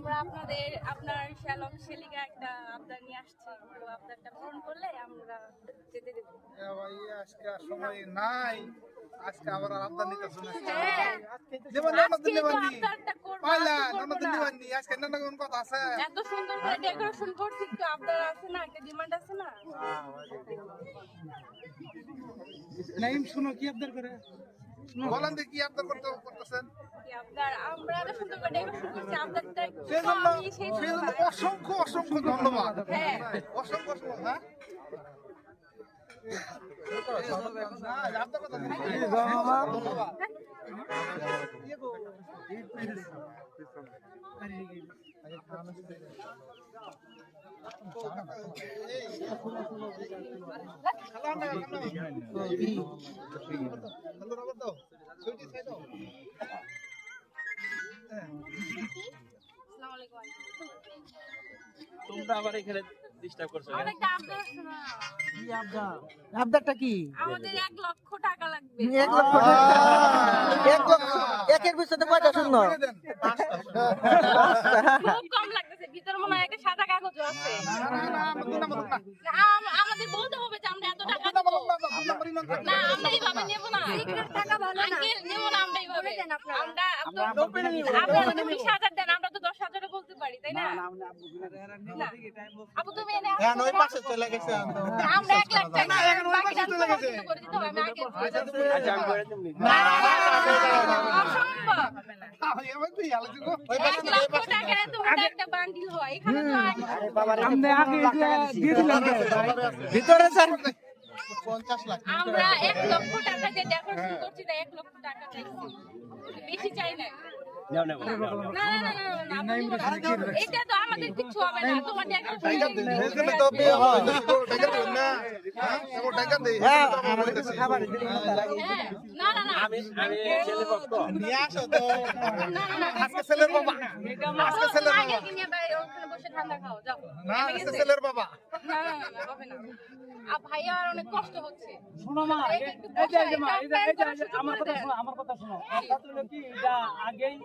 আমরা আপনাদের আপনার শ্যালক শেলিকা একটা আবদার নিয়ে আসছি। তো আবদারটা পূরণ করলে আমরা যেতে দেবো। ভাই আজকে আর সময় নাই। আজকে আবার আবদার নিতে শুনে হ্যাঁ। দেবানি আমার আজকে তো দেবানি না। কোন কথা আছে। এত সুন্দর করে ডেকোরেশন করছি একটু আবদার আছে না একটা ডিমান্ড আছে না? নাইম শুনো কি আবদার করে? বলেন দেখি আবদার করতে করতেছেন অসংখ্য অসংখ্য ধন্যবাদ হ্যাঁ। অসংখ্য অসংখ্য হ্যাঁ। ধন্যবাদ। তোমরা আবার এখানে ডিস্টার্ব করছ আমার আবদার আছে কি আবদার? আবদারটা কি? আমাদের এক লক্ষ টাকা লাগবে। এক লক্ষ টাকা। এক লক্ষ একের পিছনে কয়টা শূন্য। বলে কম লাগতেছে ভিতরে মনে হয় একটা সাদা কাগজ আছে না, না, না, আমাদের বলতে হবে যে আমরা এত টাকা দেবো না, আমরা এইভাবে নেব না টাকা ভালো না নেব না আমরা এইভাবে আমরা আপনারা তো বিশ হাজার দেন আমরা তো দশ হাজারে বলতে পারি তাই না না। আপু তুমি এনে হ্যাঁ, নয় পাশে চলে গেছে। আমরা এক লাখ টাকা। করে দিতে হবে আমি আগে ভিতরে স্যার লাখ আমরা এক লক্ষ টাকা যে ডেকোরেশন করছি তাই এক লক্ষ টাকা চাইছি বেশি চাই না না না না না, না না। এটা তো আমাদের কিছু হবে না তোমার হয়। না। আমি আমি ছেলে পক্ষ নিয়ে আসো তো। আজকে ছেলের বাবা। আজকে ছেলের আগে বাবা। কিনে বাইরে ওখানে বসে ঠান্ডা খাও যাও না, আজকে ছেলের বাবা। না না না, না হবে না আর ভাইয়া আর অনেক কষ্ট হচ্ছে শোনো মা এই যে একটু এই যে এই যে মা এই যে এই যে- এটা এই যে আমার কথা শোনো আমার কথা শোনো কথা হলো কি এটা আগেই